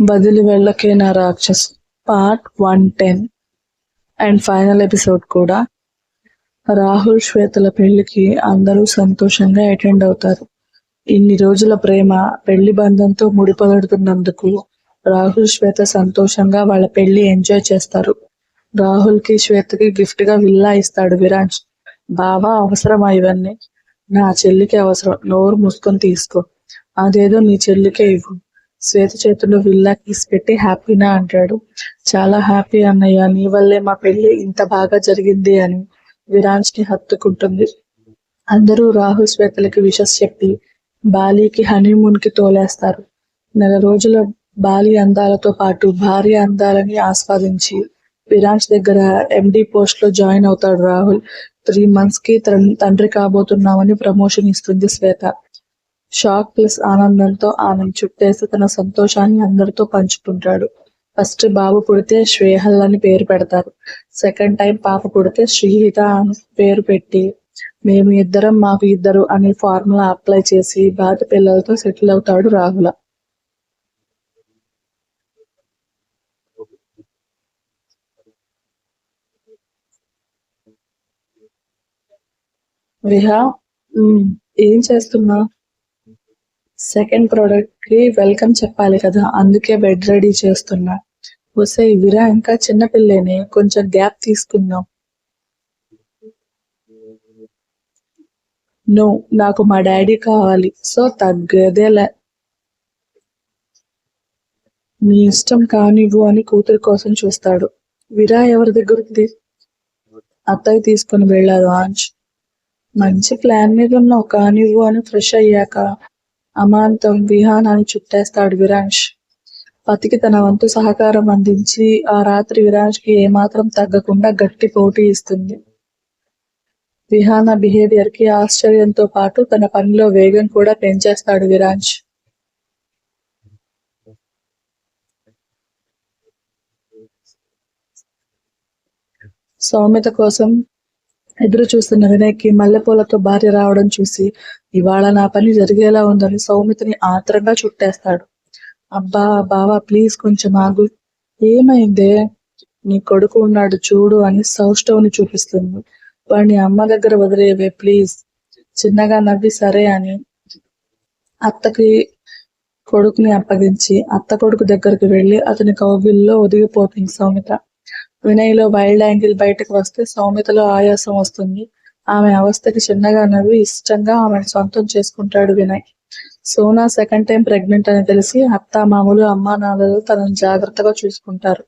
బదిలి వెళ్ళకే నా రాక్షస్? Part one ten. And final episode కూడా. రాహుల్ శ్వేతల పెళ్ళికి అందరూ సంతోషంగా అటెండ్ అవుతారు. ఇన్ని రోజుల ప్రేమ పెళ్ళి బంధంతో ముడిపడుతున్నందుకు రాహుల్ శ్వేత సంతోషంగా వాళ్ళ పెళ్ళి ఎంజాయ్ చేస్తారు. రాహుల్కి శ్వేతకి గిఫ్ట్గా విల్లా ఇస్తాడు విరాజ్. బావా అవసరమా ఇవన్నీ? నా చెల్లికి అవసరం. నోరు మూసుకొని తీసుకో. అదేదో నీ చెల్లికే ఇవ్వు. శ్వేత చేతుల్లో విల్లా కీస్ పెట్టి హ్యాపీనా అంటాడు. చాలా హ్యాపీ అన్నయ్య నీ వల్లే మా పెళ్ళి ఇంత బాగా జరిగింది అని విరాజ్ని హత్తుకుంటుంది. అందరూ రాహుల్ శ్వేతలకి విషస్ చెప్పి బాలీకి హనీమూన్కి తోలేస్తారు. నెల రోజుల బాలి అందాలతో పాటు భార్య అందాలని ఆస్వాదించి విరాజ్ దగ్గర ఎండి పోస్ట్లో జాయిన్ అవుతాడు రాహుల్. త్రీ మంత్స్కి తండ్రి కాబోతున్నామని ప్రమోషన్ ఇస్తుంది శ్వేత. షాక్ ప్లస్ ఆనందంతో ఆమెను చుట్టేసి తన సంతోషాన్ని అందరితో పంచుకుంటాడు. ఫస్ట్ బాబు పుడితే శ్రేహల్ అని పేరు పెడతారు. సెకండ్ టైం పాప పుడితే శ్రీహిత అని పేరు పెట్టి మేము ఇద్దరం మాకు ఇద్దరు అనే ఫార్ములా అప్లై చేసి బాధ పిల్లలతో సెటిల్ అవుతాడు రాహుల. విహా ఏం చేస్తున్నా సెకండ్ ప్రోడక్ట్కి వెల్కమ్ చెప్పాలి కదా అందుకే బెడ్ రెడీ చేస్తున్నా. వస్తే విరా ఇంకా చిన్నపిల్లని కొంచెం గ్యాప్ తీసుకుందాం. నో నాకు మా డాడీ కావాలి సో తగ్గదేలే. నీ ఇష్టం కానివ్వు అని కూతురు కోసం చూస్తాడు. విరా ఎవరి దగ్గర ఉంది అత్తయ్య తీసుకుని వెళ్ళారు ఆంచ్. మంచి ప్లాన్ మీద ఉన్నావు కానివ్వు అని ఫ్రెష్ అయ్యాక. అమాంతం విహానాన్ని చుట్టేస్తాడు విరాంష్ పతికి తన వంతు సహకారం అందించి ఆ రాత్రి విరాంష్కి ఏమాత్రం తగ్గకుండా గట్టి పోటీ ఇస్తుంది. విహాన బిహేవియర్కి ఆశ్చర్యంతో పాటు తన పనిలో వేగం కూడా పెంచేస్తాడు విరాంష్ సౌమ్యత కోసం ఎదురు చూస్తున్న వినయ్కి మల్లెపూలతో భార్య రావడం చూసి ఇవాళ నా పని జరిగేలా ఉందని సౌమితని ఆత్రంగా చుట్టేస్తాడు. అబ్బా బావా ప్లీజ్ కొంచెం ఆగు. ఏమైందే? నీ కొడుకు ఉన్నాడు చూడు అని సౌష్ఠవుని చూపిస్తుంది. వాడిని అమ్మ దగ్గర వదిలేవే ప్లీజ్. చిన్నగా నవ్వి సరే అని అత్తకి కొడుకుని అప్పగించి అత్త కొడుకు దగ్గరికి వెళ్ళి అతని కౌగిల్లో ఒదిగిపోతుంది సౌమిత. వినయ్లో వైల్డ్ యాంగిల్ బయటకు వస్తే సౌమితలో ఆయాసం వస్తుంది. ఆమె అవస్థకి చిన్నగా నవ్వి ఇష్టంగా ఆమెను సొంతం చేసుకుంటాడు Vinay. Sona second time pregnant అని తెలిసి అత్త మామూలు అమ్మా నాన్నలు తనను జాగ్రత్తగా చూసుకుంటారు.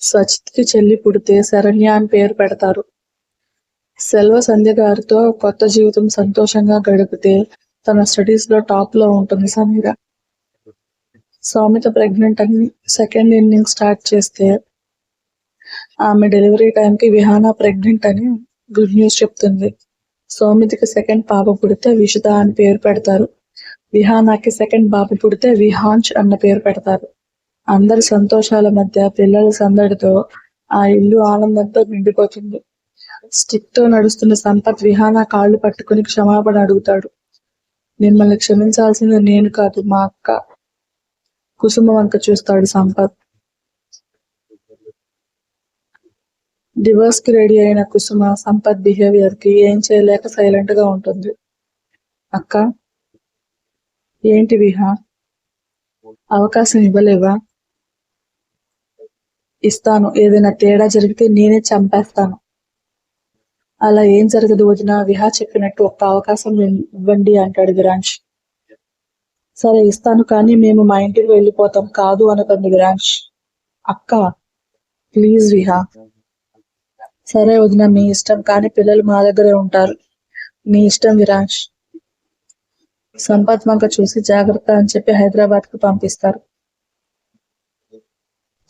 స్వచిత్కి చెల్లి పుడితే శరణ్య అని పేరు పెడతారు. సెల్వ సంధ్య గారితో కొత్త జీవితం సంతోషంగా గడిపితే తన స్టడీస్లో టాప్లో ఉంటుంది సమీర. సౌమిత ప్రెగ్నెంట్ అని సెకండ్ ఇన్నింగ్ స్టార్ట్ చేస్తే ఆమె డెలివరీ టైంకి విహానా ప్రెగ్నెంట్ అని గుడ్ న్యూస్ చెప్తుంది. సౌమితికి సెకండ్ పాప పుడితే విషిత అని పేరు పెడతారు. విహానాకి సెకండ్ బాబు పుడితే విహాంచ్ అన్న పేరు పెడతారు. అందరి సంతోషాల మధ్య పిల్లల సందడితో ఆ ఇల్లు ఆనందంతో నిండిపోతుంది. స్టిక్తో నడుస్తున్న సంపత్ విహాన కాళ్ళు పట్టుకుని క్షమాపణ అడుగుతాడు. మిమ్మల్ని క్షమించాల్సింది నేను కాదు మా అక్క. కుసుమ వంక చూస్తాడు సంపత్. డివోర్స్కి రెడీ అయిన కుసుమ సంపత్ బిహేవియర్కి ఏం చేయలేక సైలెంట్గా ఉంటుంది. అక్క ఏంటి విహా? అవకాశం ఇవ్వలేవా? ఇస్తాను ఏదైనా తేడా జరిగితే నేనే చంపేస్తాను. అలా ఏం జరగదు వదిన విహా చెప్పినట్టు ఒక్క అవకాశం ఇవ్వండి అంటాడు విరాంష్. సరే ఇస్తాను కానీ మేము మా ఇంటికి వెళ్ళిపోతాం కాదు అనుకుంది విరాంష్. అక్క ప్లీజ్ విహా. సరే వదిన మీ ఇష్టం కానీ పిల్లలు మా దగ్గరే ఉంటారు. మీ ఇష్టం విరాంష్ సంపత్ వంక చూసి జాగ్రత్త అని చెప్పి హైదరాబాద్కు పంపిస్తారు.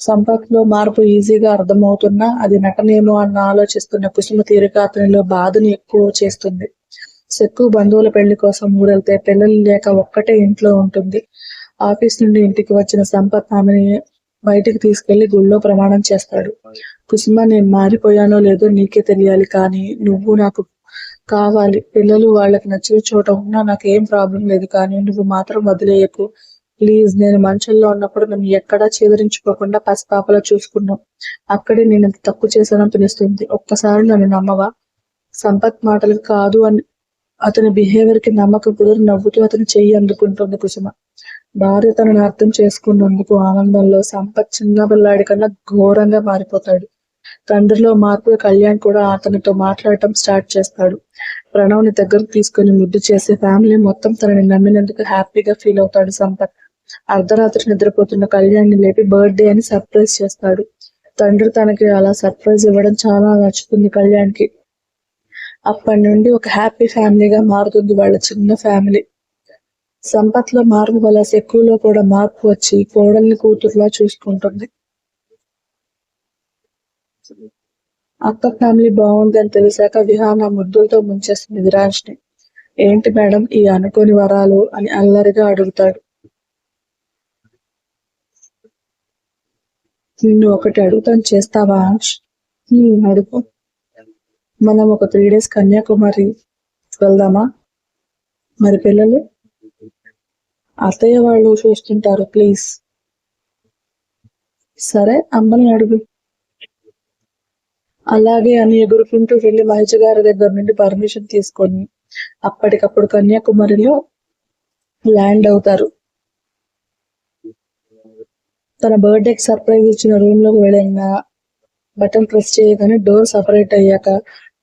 సంపత్లో మార్పు ఈజీగా అర్థమవుతున్నా అది నటనేమో అన్న ఆలోచిస్తున్న కుసుమ తీరిక అతనిలో బాధను ఎక్కువ చేస్తుంది. సెక్కు బంధువుల పెళ్ళి కోసం ఊరెళ్తే పిల్లలు లేక ఒక్కటే ఇంట్లో ఉంటుంది. ఆఫీస్ నుండి ఇంటికి వచ్చిన సంపత్ ఆమెని బయటికి తీసుకెళ్ళి గుళ్ళో ప్రమాణం చేస్తాడు. కుసుమ నేను మారిపోయానో లేదో నీకే తెలియాలి కానీ నువ్వు నాకు కావాలి. పిల్లలు వాళ్ళకి నచ్చిన చోట ఉన్నా నాకు ఏం ప్రాబ్లం లేదు కానీ నువ్వు మాత్రం వదిలేయకు. ప్లీజ్ నేను మనుషుల్లో ఉన్నప్పుడు నన్ను ఎక్కడా చేదరించుకోకుండా పసిపాపలా చూసుకున్నావు. అక్కడే నేను ఎంత తక్కువ చేశానో తెలుస్తుంది. ఒక్కసారి నన్ను నమ్మవా? సంపత్ మాటలు కాదు అని అతని బిహేవియర్కి నమ్మకం కుదురు నవ్వుతూ అతను చెయ్యి అందుకుంటుంది కుసుమ. భార్య తనను అర్థం చేసుకున్నందుకు ఆనందంలో సంపత్ చిన్న పిల్లాడి కన్నా ఘోరంగా మారిపోతాడు. తండ్రిలో మార్పు కళ్యాణ్ కూడా అతనితో మాట్లాడటం స్టార్ట్ చేస్తాడు. ప్రణవ్ని దగ్గరకు తీసుకొని ముద్దు చేసి ఫ్యామిలీ మొత్తం తనని నమ్మినందుకు హ్యాపీగా ఫీల్ అవుతాడు సంపత్. అర్ధరాత్రి నిద్రపోతున్న కళ్యాణ్ని లేపి బర్త్డే అని సర్ప్రైజ్ చేస్తాడు. తండ్రి తనకి అలా సర్ప్రైజ్ ఇవ్వడం చాలా నచ్చుతుంది కళ్యాణ్కి. అప్పటి నుండి ఒక హ్యాపీ ఫ్యామిలీగా మారుతుంది వాళ్ళ చిన్న ఫ్యామిలీ. సంపత్లో మార్పు వల్ల ఎక్కువలో కూడా మార్పు వచ్చి కోడల్ని కూతురులా చూసుకుంటుంది. అక్క ఫ్యామిలీ బాగుంది అని తెలిసాక విహాన ముద్దులతో ముంచేస్తుంది విరాజ్ని. ఏంటి మేడం ఈ అనుకోని వరాలు అని అల్లరిగా అడుగుతాడు. నిన్ను ఒకటి అడుగుతాను చేస్తావా? అడుగు. మనం ఒక త్రీ డేస్ కన్యాకుమారి వెళ్దామా? మరి పిల్లలు? అత్తయ్య వాళ్ళు చూస్తుంటారు ప్లీజ్ సరే అమ్మని అడుగు. అలాగే అని ఎగురుకుంటూ వెళ్ళి మహేష్ గారి దగ్గర నుండి పర్మిషన్ తీసుకొని అప్పటికప్పుడు కన్యాకుమారిలో ల్యాండ్ అవుతారు. తన బర్త్డేకి సర్ప్రైజ్ ఇచ్చిన రూమ్లోకి వెళ్ళినా బటన్ ప్రెస్ చేయగానే డోర్ సపరేట్ అయ్యాక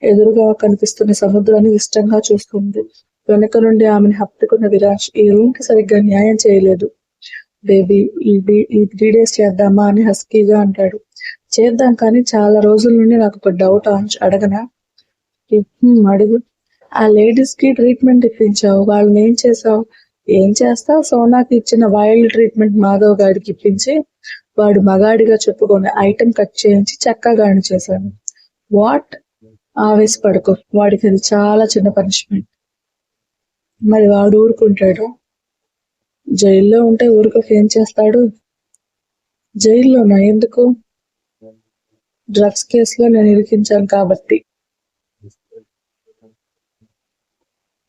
ఎదురుగా కనిపిస్తున్న సముద్రాన్ని ఇష్టంగా చూస్తుంది. వెనక నుండి ఆమెను హత్తుకున్న విరాజ్ ఈ రూమ్కి సరిగ్గా న్యాయం చేయలేదు. బేబీ ఈ త్రీ డేస్ చేద్దామా అని హస్కీగా అంటాడు. చేద్దాం కానీ చాలా రోజుల నుండి నాకు ఒక డౌట్ అడగనా? అడుగు. ఆ లేడీస్కి ట్రీట్మెంట్ ఇప్పించావు. వాళ్ళని ఏం చేసావు ఏం చేస్తావు? సోనాకి ఇచ్చిన వైల్డ్ ట్రీట్మెంట్ మాధవ్ గారికి ఇప్పించి వాడు మగాడిగా చెప్పుకొని ఐటెం కట్ చేయించి చక్కగా చేశాను వాట్? ఆవేశపడుకో. వాడికి అది చాలా చిన్న పనిష్మెంట్. మరి వాడు ఊరుకుంటాడు. జైల్లో ఉంటే ఊరుకోక ఏం చేస్తాడు? జైల్లోనా? ఎందుకు? డ్రగ్స్ కేసులో నేను ఇరికించాను కాబట్టి.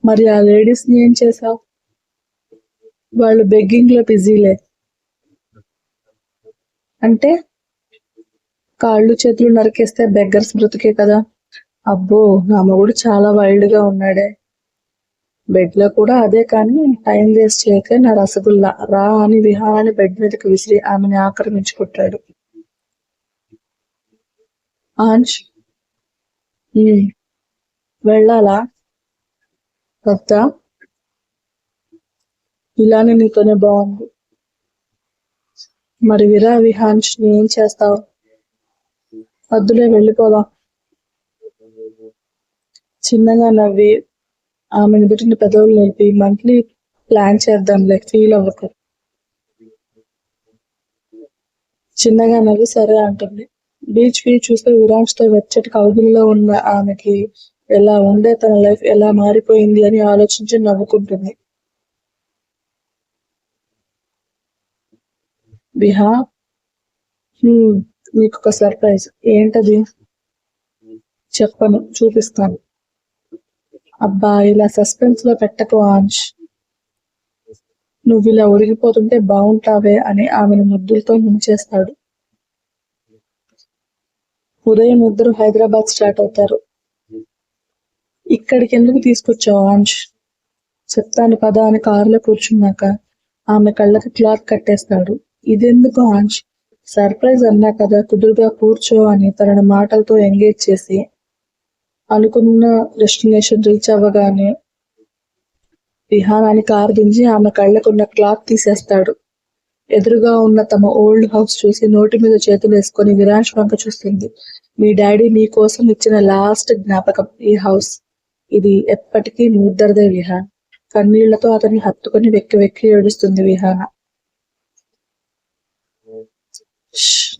మరి ఆ లేడీస్ని ఏం చేసావు వాళ్ళు బెగ్గింగ్లో బిజీలే. అంటే కాళ్ళు చేతులు నరికేస్తే బెగ్గర్స్ బ్రతికే కదా. అబ్బో నా మొగుడు చాలా వైల్డ్గా ఉన్నాడే. బెడ్లో కూడా అదే కానీ టైం వేస్ట్ చేయక నా రసగుల్లా రా అని విహారాన్ని బెడ్ మీదకి విసిరి ఆమెని ఆక్రమించుకుంటాడు ఆంష్ "ఉమ్, వెళ్ళాలా? వద్దా ఇలానే నీతోనే బాగుంది మరి విరా విహాన్స్ ఏం చేస్తావు? వద్దులే వెళ్ళిపోదాం. చిన్నగా నవ్వి ఆమెను నుదుటిని పెదవులు నిలిపి మంత్లీ ప్లాన్ చేద్దాం లైక్ ఫీల్ అవ్వకు. చిన్నగా నవ్వి సరే అంటుంది. బీచ్ వ్యూ చూస్తే విరాజ్తో వెచ్చటి కౌగిల్లో ఉన్న ఆమెకి ఎలా ఉండే తన లైఫ్ ఎలా మారిపోయింది అని ఆలోచించి నవ్వుకుంటుంది. బిహా "హ్మ్, నీకు ఒక సర్ప్రైజ్ ఏంటది? చెప్పను చూపిస్తాను. అబ్బా ఇలా సస్పెన్స్లో పెట్టకు ఆంష్ నువ్వు ఇలా ఉరిగిపోతుంటే బాగుంటావే అని ఆమెను ముద్దులతో ముంచేస్తాడు. ఉదయం ఇద్దరు హైదరాబాద్ స్టార్ట్ అవుతారు. ఇక్కడికి ఎందుకు తీసుకొచ్చావు ఆంష్ చెప్తాను పదా అని కారులో కూర్చున్నాక ఆమె కళ్ళకి క్లాత్ కట్టేస్తాడు. ఇదెందుకు ఆంష్ సర్ప్రైజ్ అన్నా కదా కుదురుగా కూర్చో అని తనని మాటలతో ఎంగేజ్ చేసి అనుకున్న డెస్టినేషన్ రీచ్ అవ్వగానే విహానాన్ని కారు దించి ఆమె కళ్ళకున్న క్లాత్ తీసేస్తాడు. ఎదురుగా ఉన్న తమ ఓల్డ్ హౌస్ చూసి నోటి మీద చేతులు వేసుకొని విరాష్ వంక చూస్తుంది. మీ డాడీ మీ కోసం ఇచ్చిన లాస్ట్ జ్ఞాపకం ఈ హౌస్ ఇది ఎప్పటికీ మీ ఇద్దరిదే విహాన్ కన్నీళ్ళతో అతన్ని హత్తుకొని వెక్కి వెక్కి ఏడుస్తుంది విహాన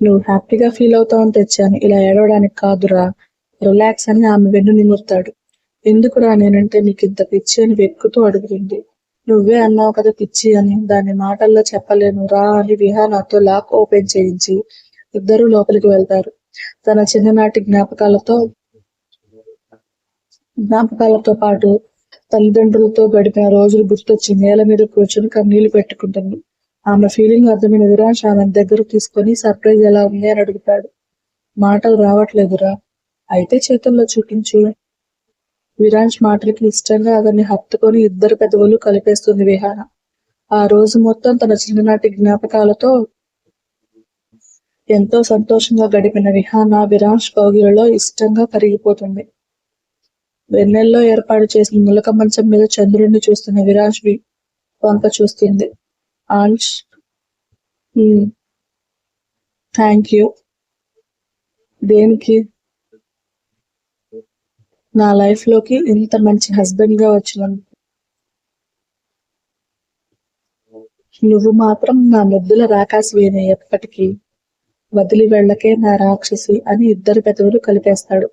నువ్వు హ్యాపీగా ఫీల్ అవుతావని తెచ్చాను. ఇలా ఏడవడానికి కాదురా. రిలాక్స్ అని ఆమె వెన్ను నిమురుతాడు. ఎందుకురా నేనంటే నీకు ఇంత పిచ్చి అని వెక్కుతూ అడుగుతుంది. నువ్వే అన్నావు కదా పిచ్చి అని. దాని మాటల్లో చెప్పలేను. రా అని విహానాతో లాక్ ఓపెన్ చేయించి ఇద్దరు లోపలికి వెళ్తారు. తన చిన్ననాటి జ్ఞాపకాలతో జ్ఞాపకాలతో పాటు తల్లిదండ్రులతో గడిపిన రోజులు గుర్తొచ్చి నేల మీద కూర్చొని కన్నీళ్ళు పెట్టుకుంటుంది. ఆమె ఫీలింగ్ అర్థమైన విరాజ్ ఆమె దగ్గర తీసుకొని సర్ప్రైజ్ ఎలా ఉంది అని అడుగుతాడు. మాటలు రావట్లేదురా. అయితే చేతుల్లో చూపించు. విరాజ్ మాటలకి ఇష్టంగా అతన్ని హత్తుకొని ఇద్దరు పెదవులు కలిపేస్తుంది విహాన ఆ రోజు మొత్తం తన చిన్ననాటి జ్ఞాపకాలతో ఎంతో సంతోషంగా గడిపిన విహాన విరాంజ్ కౌగిలలో ఇష్టంగా కరిగిపోతుంది. వెన్నెల్లో ఏర్పాటు చేసిన ములక మంచం మీద చంద్రుడిని చూస్తున్న విరాజ్ వి వంక చూస్తుంది. ఆల్ష్ థ్యాంక్ యూ. దేనికి? నా లైఫ్లోకి ఇంత మంచి హస్బెండ్గా వచ్చినందుకు నువ్వు మాత్రం నా ముద్దుల రాకాసివేనే ఎప్పటికీ. వదిలి వెళ్ళకే నా రాక్షసి అని ఇద్దరు పెదవులు కలిపేస్తాడు.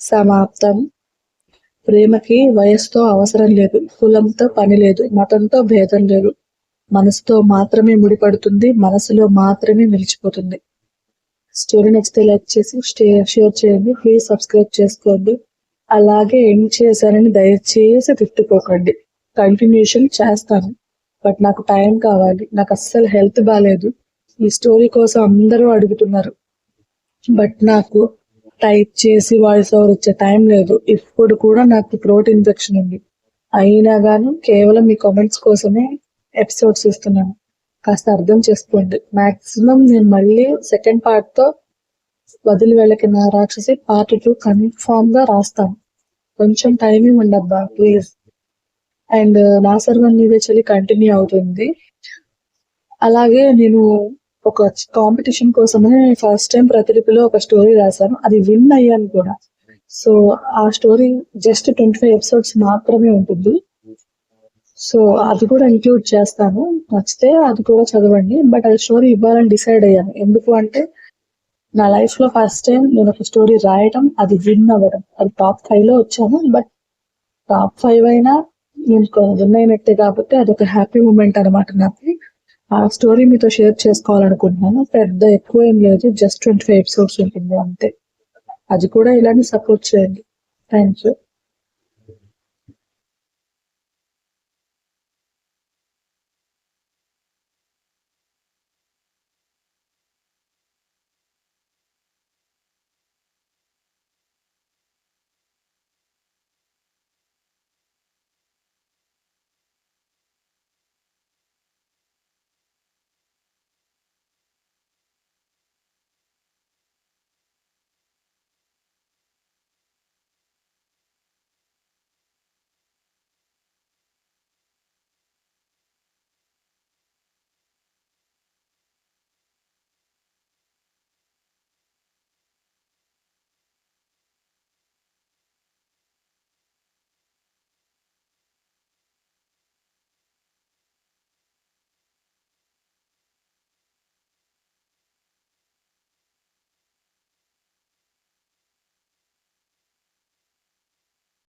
సమాప్తం. ప్రేమకి వయసుతో అవసరం లేదు. కులంతో పని లేదు. మతంతో భేదం లేదు. మనసుతో మాత్రమే ముడిపడుతుంది. మనసులో మాత్రమే నిలిచిపోతుంది. స్టోరీ నచ్చితే లైక్ చేసి షేర్ చేయండి. ప్లీజ్ సబ్స్క్రైబ్ చేసుకోండి. అలాగే ఎండ్ చేశానని దయచేసి తిట్టుకోకండి. కంటిన్యూషన్ చేస్తాను. బట్ నాకు టైం కావాలి. నాకు అస్సలు హెల్త్ బాగాలేదు ఈ స్టోరీ కోసం అందరూ అడుగుతున్నారు. బట్ నాకు టైప్ చేసి వాయిస్ ఓవర్ ఇచ్చే టైం లేదు. ఇప్పుడు కూడా నాకు థ్రోట్ ఇన్ఫెక్షన్ ఉంది. అయినా కానీ కేవలం మీ కామెంట్స్ కోసమే ఎపిసోడ్స్ ఇస్తున్నాను కాస్త అర్థం చేసుకోండి. మాక్సిమం నేను మళ్ళీ సెకండ్ పార్ట్తో వదిలి వెళ్ళకి నా రాక్షసి పార్ట్ టూ కన్ఫామ్గా రాస్తాను కొంచెం టైం ఉండబ్బా ప్లీజ్ అండ్ నా సర్వన్ నీవే చలి కంటిన్యూ అవుతుంది. అలాగే నేను ఒక కాంపిటీషన్ కోసమే ఫస్ట్ టైం ప్రతిలిపిలో ఒక స్టోరీ రాశాను. అది విన్ అయ్యాను కూడా. సో ఆ story just twenty five episodes మాత్రమే ఉంటుంది. సో అది కూడా ఇంక్లూడ్ చేస్తాను. నచ్చితే అది కూడా చదవండి. బట్ అది స్టోరీ ఇవ్వాలని డిసైడ్ అయ్యాను. ఎందుకు అంటే నా లైఫ్లో ఫస్ట్ టైం నేను ఒక స్టోరీ రాయటం అది విన్ అవ్వడం అది టాప్ ఫైవ్లో వచ్చాను బట్ టాప్ ఫైవ్ అయినా నేను విన్ అయినట్టే కాబట్టి అది ఒక హ్యాపీ మూమెంట్ అనమాట నాకు ఆ స్టోరీ మీతో షేర్ చేసుకోవాలనుకుంటున్నాను. పెద్ద ఎక్కువ ఏం లేదు జస్ట్ ట్వంటీ ఫైవ్ ఎపిసోడ్స్ ఉంటుంది అంతే. అది కూడా ఇలానే సపోర్ట్ చేయండి. Thank you